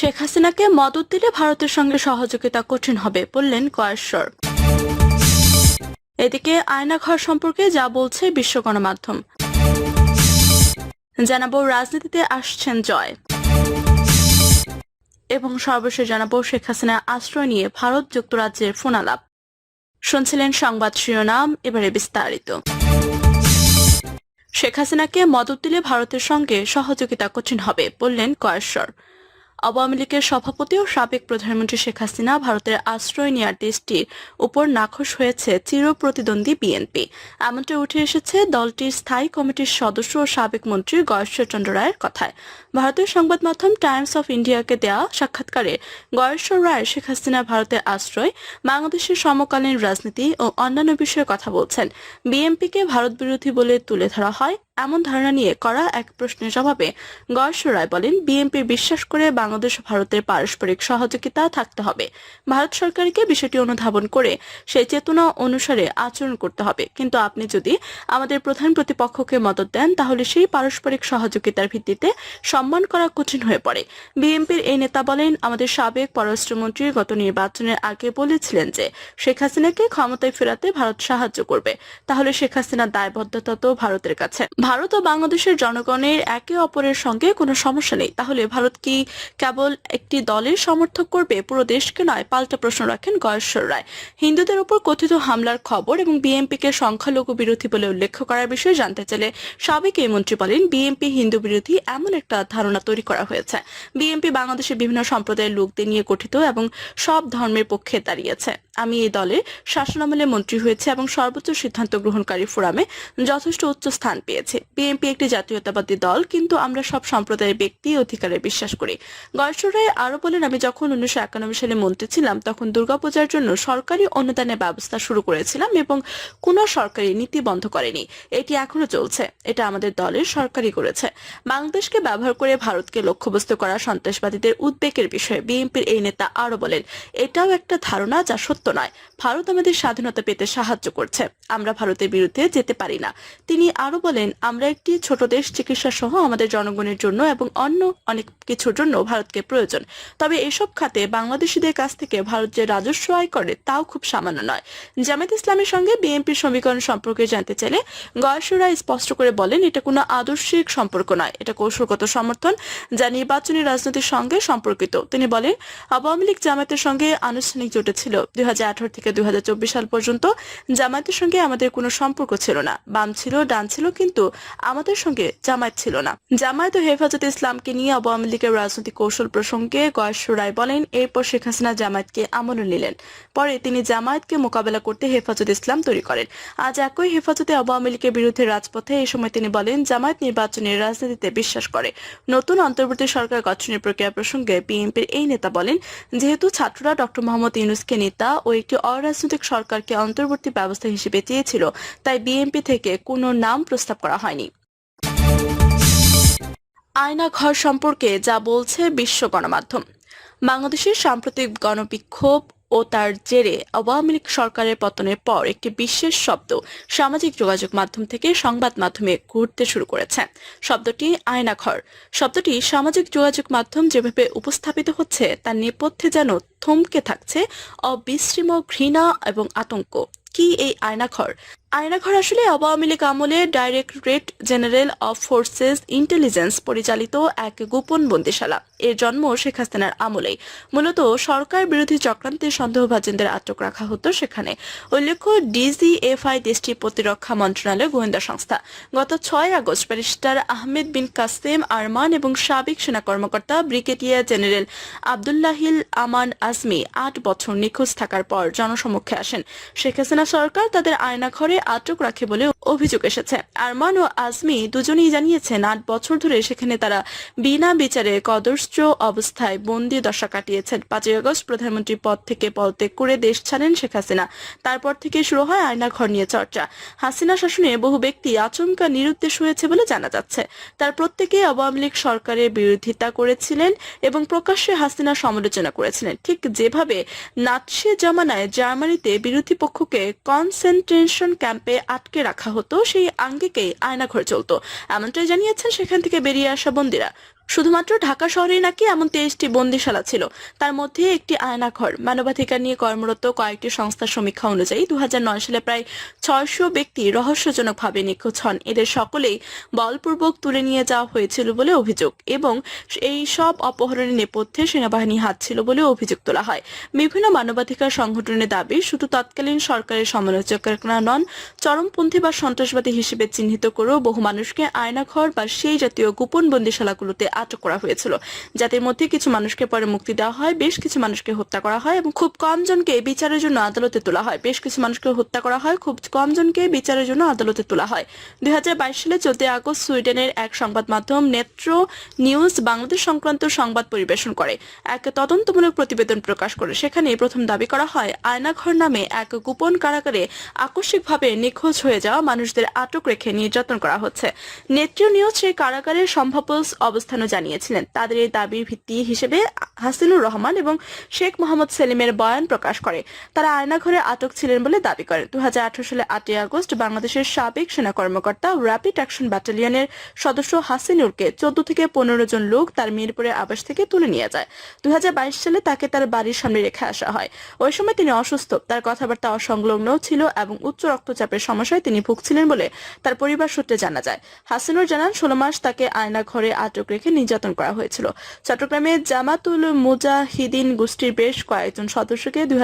শেখ হাসিনাকে মদত দিলে ভারতের সঙ্গে সহযোগিতা কঠিন হবে বললেন কয়েশ্বর এদিকে আয়নাঘর সম্পর্কে যা বলছে বিশ্ব গণমাধ্যম। জানাব রাজনীতিতে আসছেন জয়। এবং সর্বশেষ জানাব শেখ হাসিনা আশ্রয় নিয়ে ভারত যুক্তরাজ্যের ফোনালাপ। শুনছিলেন সংবাদ শিরোনাম, এবারে বিস্তারিত। শেখ হাসিনাকে মদত দিলে ভারতের সঙ্গে সহযোগিতা কঠিন হবে বললেন কয়েশ্বর আওয়ামী লীগের সভাপতি ও সাবেক প্রধানমন্ত্রী শেখ হাসিনা ভারতের আশ্রয় নেওয়ার দেশটির উপর নাখোশ হয়েছে চির প্রতিদ্বন্দ্বী বিএনপি। এমনটা উঠে এসেছে দলটির স্থায়ী কমিটির সদস্য ও সাবেক মন্ত্রী গয়েশ্বরচন্দ্র রায়ের কথায়। ভারতীয় সংবাদ মাধ্যম টাইমস অফ ইন্ডিয়াকে দেওয়া সাক্ষাৎকারে গয়েশ্বর রায় শেখ হাসিনা ভারতের আশ্রয়, বাংলাদেশের সমকালীন রাজনীতি ও অন্যান্য বিষয়ে কথা বলছেন। বিএনপিকে ভারত বিরোধী বলে তুলে ধরা হয়। এমন ধারণা নিয়ে করা এক প্রশ্নের জবাবে গয়েশ্বর রায় বলেন, বিএনপি বিশ্বাস করে বাংলাদেশ ভারতের পারস্পরিক সহযোগিতা থাকতে হবে। ভারত সরকারকে বিষয়টি অনুধাবন করে সেই চেতনা অনুসারে আচরণ করতে হবে। কিন্তু আপনি যদি আমাদের প্রধান প্রতিপক্ষকে মদত দেন, তাহলে সেই পারস্পরিক সহযোগিতার ভিত্তিতে সম্মান করা কঠিন হয়ে পড়ে। বিএনপির এই নেতা বলেন, আমাদের সাবেক পররাষ্ট্রমন্ত্রী গত নির্বাচনের আগে বলেছিলেন যে, শেখ হাসিনাকে ক্ষমতায় ফেরাতে ভারত সাহায্য করবে। তাহলে শেখ হাসিনার দায়বদ্ধতা তো ভারতের কাছে। ভারত ও বাংলাদেশের জনগণের একে অপরের সঙ্গে কোনো সমস্যা নেই। তাহলে ভারত কি কেবল একটি দলের সমর্থক করবে? পুরো দেশকে নয়, পাল্টা প্রশ্ন রাখেন গয়েশ্বর রায়। হিন্দুদের উপর কথিত হামলার খবর এবং বিএনপিকে সংখ্যালঘু বিরোধী বলে উল্লেখ করার বিষয়ে জানতে চাইলে সাবেক এই মন্ত্রী বলেন, বিএনপি হিন্দু বিরোধী এমন একটা ধারণা তৈরি করা হয়েছে। বিএনপি বাংলাদেশের বিভিন্ন সম্প্রদায়ের লোকদের নিয়ে গঠিত এবং সব ধর্মের পক্ষে দাঁড়িয়েছে। আমি এই দলে শাসনামলে মন্ত্রী হয়েছে এবং সর্বোচ্চ সিদ্ধান্ত গ্রহণকারী ফোরামে যথেষ্ট উচ্চ স্থান পেয়েছে। বিএনপি একটি জাতীয়তাবাদী দল, কিন্তু আমরা সব সম্প্রদায়ের ব্যক্তি অধিকারে বিশ্বাস করি। গয়েশ্বর রায় আরও বলেন, আমি যখন উনিশশো একানব্বই সালে মন্ত্রী ছিলাম, তখন দুর্গাপূজার জন্য সরকারি অনুদানের ব্যবস্থা শুরু করেছিলাম এবং কোনো সরকারি নীতি বন্ধ করেনি। এটি এখনও চলছে। এটা আমাদের দলের সরকারি করেছে। বাংলাদেশকে ব্যবহার করে ভারতকে লক্ষ্যবস্তু করা সন্ত্রাসবাদীদের উদ্বেগের বিষয়ে বিএনপির এই নেতা আরও বলেন, এটাও একটা ধারণা যা সত্য নয়। ভারত আমাদের স্বাধীনতা পেতে সাহায্য করছে। আমরা ভারতের বিরুদ্ধে যেতে পারি না। তিনি আরও বলেন, আমরা একটি ছোট দেশ চিকিৎসা সহ আমাদের জনগণের জন্য এবং অন্য অনেক কিছুর জন্য ভারতকে প্রয়োজন। তবে এসব খাতে বাংলাদেশিদের কাছ থেকে ভারত যে রাজস্ব আয় করে তাও খুব সামান্য নয়। জামাত ইসলামের সঙ্গে বিএনপির সমীকরণ সম্পর্কে জানতে চাইলে গয়েশ্বরা স্পষ্ট করে বলেন, এটা কোনো আদর্শিক সম্পর্ক নয়। এটা কৌশলগত সমর্থন যা নির্বাচনী রাজনীতির সঙ্গে সম্পর্কিত। তিনি বলেন, আওয়ামী লীগ জামাতের সঙ্গে আনুষ্ঠানিক জোটে ছিল। দুই থেকে দুই হাজার চব্বিশ সাল পর্যন্ত জামায়াতের সঙ্গে আমাদের কোনো সম্পর্ক ছিল না। বাম ছিল, ডান ছিল, কিন্তু আমাদের সঙ্গে জামায়াত ছিল না। জামায়াত ও হেফাজত ইসলামকে নিয়ে আওয়ামী লীগের রাজনৈতিক কৌশল প্রসঙ্গে গয়েশ্বর রায় বলেন, এরপর শেখ হাসিনা জামায়াতকে আমলে নিলেন। পরে তিনি জামায়াতকে মোকাবেলা করতে হেফাজত ইসলাম তৈরি করেন। আজ একই হেফাজতে আওয়ামী লীগের বিরুদ্ধে রাজপথে এই সময় তিনি বলেন, জামায়াত নির্বাচনের রাজনীতিতে বিশ্বাস করে। নতুন অন্তর্বর্তী সরকার গঠনের প্রক্রিয়া প্রসঙ্গে বিএনপির এই নেতা বলেন, যেহেতু ছাত্ররা ডক্টর মোহাম্মদ ইউনুসকে নেতা ও একটি অরাজনৈতিক সরকারকে অন্তর্বর্তী ব্যবস্থা হিসেবে দিয়েছিল, তাই বিএনপি থেকে কোনো নাম প্রস্তাব করা হয়নি। আয়না ঘর সম্পর্কে যা বলছে বিশ্ব গণমাধ্যম। বাংলাদেশের সাম্প্রতিক গণবিক্ষোভ ও তার জেরে আওয়ামী লীগ সরকারের পতনের পর একটি বিশেষ শব্দ সামাজিক যোগাযোগ মাধ্যম থেকে সংবাদ মাধ্যমে ঘুরতে শুরু করেছে। শব্দটি আয়নাঘর। শব্দটি সামাজিক যোগাযোগ মাধ্যম যেভাবে উপস্থাপিত হচ্ছে, তার নেপথ্যে যেন থমকে থাকছে অবিশ্রিম ঘৃণা এবং আতঙ্ক। কি এই আয়নাঘর? আয়নাঘর আসলে আওয়ামী লীগ আমলে directorate general of forces intelligence পরিচালিত এক গোপন বন্দিশালা এর জন্ম শেখ হাসিনার আমলেই। মূলত সরকার বিরোধী চক্রান্তের সন্দেহভাজনদের আটক রাখা হতো সেখানে। উল্লেখ্য, ডিজিএফআই দেশটির প্রতিরক্ষা মন্ত্রণালয় গোয়েন্দা সংস্থা। গত ছয় আগস্ট ব্যারিস্টার আহমেদ বিন কাসেম, আরমান এবং সাবেক সেনা কর্মকর্তা ব্রিগেডিয়ার জেনারেল আবদুল্লাহিল আমান আজমি আট বছর নিখোঁজ থাকার পর জনসমক্ষে আসেন। শেখ হাসিনা সরকার তাদের আয়নাঘরে আটক রাখে বলে অভিযোগ এসেছে। আরমান ও আজমি দুজনেই জানিয়েছেন, আট বছর ধরে সেখানে তারা বিনা বিচারে কদর্শ্চ অবস্থায় বন্দি দশা কাটিয়েছেন। পাঁচই আগস্ট প্রধানমন্ত্রী পদ থেকে পদত্যাগ করে দেশ ছাড়েন শেখ হাসিনা। তারপর থেকে শুরু হয় আয়নাঘর নিয়ে চর্চা। হাসিনা শাসনে বহু ব্যক্তি আচমকা নিরুদ্দেশ হয়েছে বলে জানা যাচ্ছে। তার প্রত্যেকে আওয়ামী লীগ সরকারের বিরোধিতা করেছিলেন এবং প্রকাশ্যে হাসিনা সমালোচনা করেছিলেন। ঠিক যেভাবে নাৎসি জামানায় জার্মানিতে বিরোধী পক্ষকে কনসেন্ট্রেশন ক্যাম্পে আটকে রাখা হতো সেই আঙ্গিকেই আয়নাঘর চলতো। এমনটাই জানিয়েছেন সেখান থেকে বেরিয়ে আসা বন্দিরা। শুধুমাত্র ঢাকা শহরে নাকি এমন তেইশটি বন্দিশালা ছিল। তার মধ্যে একটি আয়নাঘর। মানবাধিকার নিয়ে কর্মরত কয়েকটি সংস্থার সমীক্ষা অনুযায়ী দু হাজার নয় সালে প্রায় ছয়শো ব্যক্তি রহস্যজনকভাবে নিখোঁজ হন। এদের সকলেই বলপূর্বক তুলে নিয়ে যাওয়া হয়েছিল বলে অভিযোগ এবং এই সব অপহরণের নেপথ্যে সেনাবাহিনী হাত ছিল বলে অভিযোগ তোলা হয়। বিভিন্ন মানবাধিকার সংগঠনের দাবি, শুধু তৎকালীন সরকারের সমালোচকরা নন, চরমপন্থী বা সন্ত্রাসবাদী হিসেবে চিহ্নিত করেও বহু মানুষকে আয়নাঘর বা সেই জাতীয় গোপন বন্দিশালাগুলোতে আটক করা হয়েছিল। যাদের মধ্যে কিছু মানুষকে পরে মুক্তি দেওয়া হয়, বেশ কিছু মানুষকে হত্যা করা হয় এবং খুব কম জনকে বিচারের জন্য আদালতে তোলা হয়। বেশ কিছু মানুষকে হত্যা করা হয়, খুব কম জনকে বিচারের জন্য আদালতে তোলা হয়। দুই সালে চোদ্দ আগস্ট সুইডেনের এক সংবাদ মাধ্যম নেত্র নিউজ বাংলাদেশ সংক্রান্ত সংবাদ পরিবেশন করে। এক তদন্তমূলক প্রতিবেদন প্রকাশ করে। সেখানে প্রথম দাবি করা হয়, আয়নাঘর নামে এক গোপন কারাগারে আকস্মিকভাবে নিখোঁজ হয়ে যাওয়া মানুষদের আটক রেখে নির্যাতন করা হচ্ছে। নেত্র নিউজ সেই কারাগারের সম্ভাব্য অবস্থানও জানিয়েছিলেন। তাদের এই দাবির ভিত্তি হিসেবে হাসিনুর রহমান এবং শেখ মোহাম্মদ সেলিমের বয়ান প্রকাশ করে। তারা আয়নাঘরে আটক ছিলেন বলে দাবি করেন দু সালে আটই আগস্ট বাংলাদেশের সাবেক সেনা কর্মকর্তা র্যাপিড অ্যাকশন ব্যাটালিয়নের সদস্য হাসিনুরকে চোদ্দ থেকে পনেরো জন লোক তার মিরপুরের আবাস থেকে তুলে নিয়ে যায়। দুই হাজার বাইশ সালে তাকে তার বাড়ির সামনে রেখে আসা হয়। ওই সময় তিনি অসুস্থ। তার কথাবার্তা অসংলগ্ন ছিল এবং উচ্চ রক্তচাপের সমস্যায় তিনি ভুগছিলেন বলে তার পরিবার সূত্রে জানা যায়। হাসিনুর জানান, ষোলো মাস তাকে আয়না ঘরে আটক রেখে নির্যাতন করা হয়েছিল। চট্টগ্রামে জামাতুল মুজাহিদিন গোষ্ঠীর বেশ কয়েকজন সদস্যকে দুই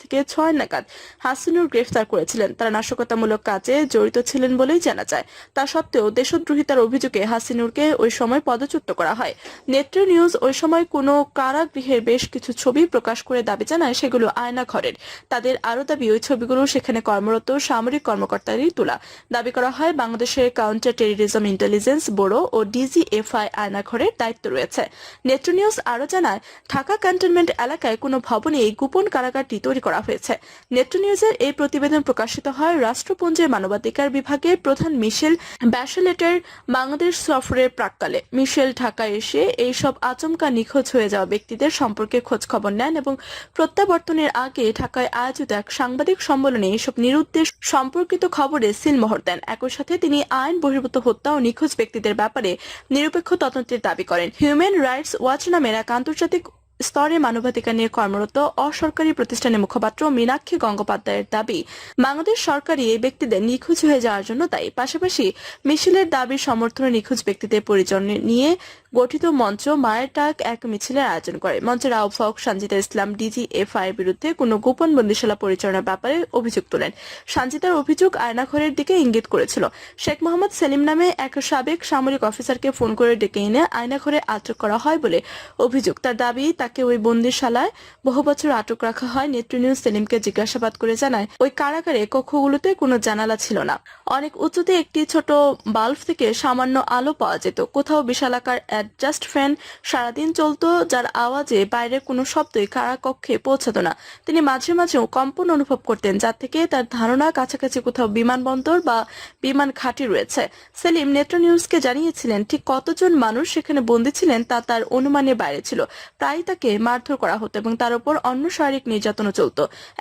থেকে ছয় নাগাদ হাসিনুর গ্রেফতার করেছিলেন। তারা নাশকতামূলক কাজে জড়িত ছিলেন বলেই জানা যায়। তা সত্ত্বেও দেশদ্রোহিতার অভিযোগে হাসিনুরকে ওই সময় পদচ্যুত করা হয়। নেত্র নিউজ ওই সময় কোনো কারাগৃহের বেশ কিছু ছবি প্রকাশ করে দাবি জানায়, সেগুলো আয়না ঘরের তাদের আরও দাবি, ওই ছবিগুলো সেখানে কর্মরত সামরিক কর্মকর্তারই তোলা। দাবি করা হয়, বাংলাদেশের কাউন্টার টেরিজম ইন্টেলিজেন্স ব্যুরো ও ডিজিএফআই আয়নাঘরের দায়িত্ব রয়েছে। নেত্র নিউজ আরও জানায়, ঢাকা ক্যান্টনমেন্ট এলাকায় কোনো ভবনে এই গোপন কারাগারটি তৈরি করা হয়েছে। নেত্র নিউজের এই প্রতিবেদন প্রকাশিত হয় রাষ্ট্রপুঞ্জের মানবাধিকার বিভাগের প্রধান মিশেল ব্যাশেলেটের বাংলাদেশ সফরের প্রাককালে। মিশেল ঢাকায় এসে এই সব আচমকা নিখোঁজ হয়ে যাওয়া ব্যক্তিদের সম্পর্কে খোঁজ খবর নেন এবং প্রত্যাবর্তনের আগে ঢাকায় আয়োজিত এক সাংবাদিক সম্মেলনে এসব নিরুদ্দেশ সম্পর্কিত খবরে সিলমোহর দেন। একই সাথে তিনি আইন বহির্ভূত হত্যা ও নিখোঁজ ব্যক্তিদের ব্যাপারে নিরপেক্ষ তদন্তের দাবি করেন। হিউম্যান রাইটস ওয়াচ নামের এক আন্তর্জাতিক স্তরে মানবাধিকার নিয়ে কর্মরত অসরকারি প্রতিষ্ঠানের মুখপাত্র মীনাক্ষী গঙ্গোপাধ্যায়ের দাবি, বাংলাদেশ সরকারই এই ব্যক্তিদের নিখোঁজ হয়ে যাওয়ার জন্য তাই পাশাপাশি মিছিলের দাবির সমর্থনে নিখোঁজ ব্যক্তিদের পরিজন নিয়ে গঠিত মঞ্চ মায়ের টাক এক মিছিলের আয়োজন করে। মঞ্চের আহ্বায়ক সঞ্জিতা ইসলাম ডিজিএফআই এর বিরুদ্ধে কোনো গোপন বন্দিশালা পরিচালনার ব্যাপারে অভিযোগ তোলেন। সঞ্জিতার অভিযোগ আয়নাঘরের দিকে ইঙ্গিত করেছিল। শেখ মোহাম্মদ সেলিম নামে এক সাবেক সামরিক অফিসারকে ফোন করে ডেকে এনে আয়নাঘরে আটক করা হয় বলে অভিযোগ। তার দাবি, তাকে ওই বন্দিশালায় বহু বছর আটক রাখা হয়। নেত্র নিউজ সেলিমকে জিজ্ঞাসাবাদ করে জানায়, ওই কারাগারে, কক্ষগুলোতে কোনো জানালা ছিল না। অনেক উঁচুতে একটি ছোট বাল্ব থেকে সামান্য আলো পাওয়া যেত। কোথাও বিশালাকার অ্যাডজাস্ট ফ্যান সারাদিন চলতো, যার আওয়াজে বাইরের কোনো শব্দই কারা কক্ষে পৌঁছাতো না। তিনি মাঝে মাঝেও কম্পন অনুভব করতেন, যার থেকে তার ধারণা কাছাকাছি কোথাও বিমানবন্দর বা বিমান ঘাঁটি রয়েছে। সেলিম নেত্র নিউজকে জানিয়েছিলেন, ঠিক কতজন মানুষ সেখানে বন্দী ছিলেন তা তার অনুমানের বাইরে ছিল। প্রায় তাকে মারধর করা হতো এবং তার উপর অন্য শারীরিক নির্যাতনও চলত।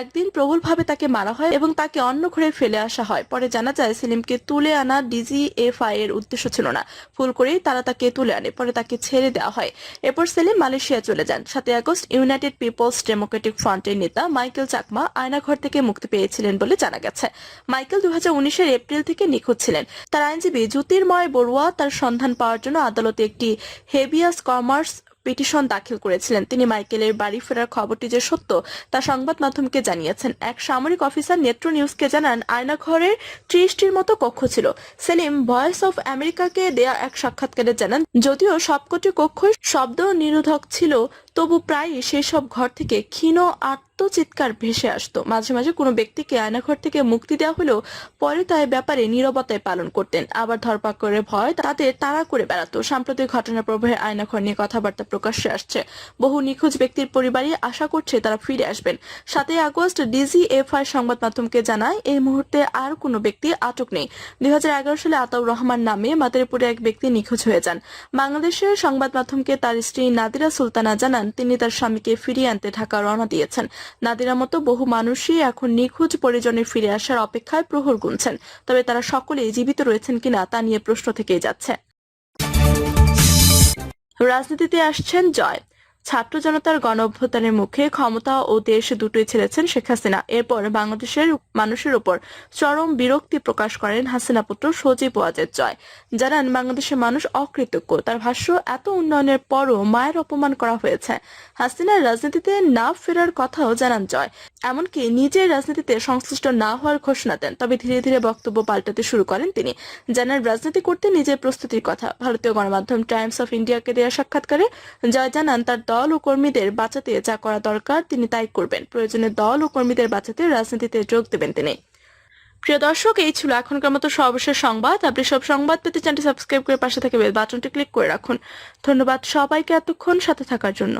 একদিন প্রবলভাবে তাকে মারা হয় এবং তাকে অন্য ঘরে ফেলে আসা হয়। পরে জানা যায়, সেলিমকে তুলে আনা ডিজিএফআই এর উদ্দেশ্য ছিল না। ভুল করেই তারা তাকে তুলে আনে। পরে তাকে ছেড়ে দেওয়া হয়। এরপর সেলিম মালয়েশিয়া চলে যান। সাতই আগস্ট ইউনাইটেড পিপলস ডেমোক্রেটিক ফ্রন্টের নেতা মাইকেল চাকমা আয়নাঘর থেকে মুক্তি পেয়েছিলেন বলে জানা গেছে। মাইকেল দু হাজার এপ্রিল থেকে নিখোঁজ ছিলেন। তার আইনজীবী জ্যোতির্ময় বড়ুয়া তার সন্ধান পাওয়ার জন্য আদালতে একটি হেভিয়াস কমার্স পিটিশন দাখিল করেছিলেন। তিনি মাইকেলের বাড়ি ফেরার খবরটি যে সত্য, তা সংবাদ মাধ্যমকে জানিয়েছেন। এক সামরিক অফিসার নেত্র নিউজকে জানান, আয়নাঘরের ত্রিশটির মতো কক্ষ ছিল। সেলিম, ভয়েস অফ আমেরিকাকে দেয়া এক সাক্ষাৎকারে জানান, যদিও সবকটি কক্ষ শব্দ নিরোধক ছিল তবু প্রায়ই সেই সব ঘর থেকে ক্ষীণ আত্মচিৎকার ভেসে আসতো। মাঝে মাঝে কোনো ব্যক্তিকে আয়নাঘর থেকে মুক্তি দেওয়া হলেও পরে তাই ব্যাপারে নীরবতায় পালন করতেন। আবার ধরপাকড়ের ভয় তাদের তাড়া করে বেড়াতো। সাম্প্রতিক ঘটনা প্রবাহে আয়নাঘর নিয়ে কথাবার্তা প্রকাশ্যে আসছে। বহু নিখোঁজ ব্যক্তির পরিবারই আশা করছে তারা ফিরে আসবেন। সাতই আগস্ট ডিজিএফআই সংবাদ মাধ্যমকে জানায়, এই মুহূর্তে আর কোনো ব্যক্তি আটক নেই। দুই হাজার এগারো সালে আতাউর রহমান নামে মাদারীপুরে এক ব্যক্তি নিখোঁজ হয়ে যান। বাংলাদেশের সংবাদ মাধ্যমকে তার স্ত্রী নাদিরা সুলতানা জানান তিনি তার স্বামীকে ফিরিয়ে আনতে ঢাকা রওনা দিয়েছেন। নাদিরা মতো বহু মানুষই এখন নিখোঁজ পরিজনে ফিরে আসার অপেক্ষায় প্রহর গুনছেন। তবে তারা সকলেই জীবিত রয়েছেন কিনা তা নিয়ে প্রশ্ন থেকেই যাচ্ছে। রাজনীতিতে আসছেন জয়। ছাত্র জনতার গণ অভ্যুত্থানের মুখে ক্ষমতা ও দেশ দুটোই ছেড়েছেন শেখ হাসিনা। এরপর বাংলাদেশের মানুষের উপর চরম বিরক্তি প্রকাশ করেন হাসিনা পুত্র সজীব ওয়াজেদ জয়। জানান, বাংলাদেশের মানুষ অকৃতজ্ঞ। তার ভাষ্য, এত উন্নয়নের পরও মায়ের অপমান করা হয়েছে। হাসিনার রাজনীতিতে না ফেরার কথাও জানান জয়। এমনকি নিজের রাজনীতিতে সংশ্লিষ্ট না হওয়ার ঘোষণা দেন। তবে ধীরে ধীরে বক্তব্য পাল্টাতে শুরু করেন তিনি। জানান, রাজনীতি করতে নিজের প্রস্তুতির কথা। ভারতীয় গণমাধ্যম টাইমস অফ ইন্ডিয়াকে দেওয়া সাক্ষাৎকারে জয় জানান, তার দল ও কর্মীদের বাঁচাতে যা করা দরকার তিনি তাই করবেন। প্রয়োজনে দল ও কর্মীদের বাঁচাতে রাজনীতিতে যোগ দেবেন তিনি। প্রিয় দর্শক, এই ছিল এখনকার মতো সর্বশেষ সংবাদ। আপনি সব সংবাদ পেতে চ্যানেলটি সাবস্ক্রাইব করে পাশে থেকে বেল বাটনটি ক্লিক করে রাখুন। ধন্যবাদ সবাইকে এতক্ষণ সাথে থাকার জন্য।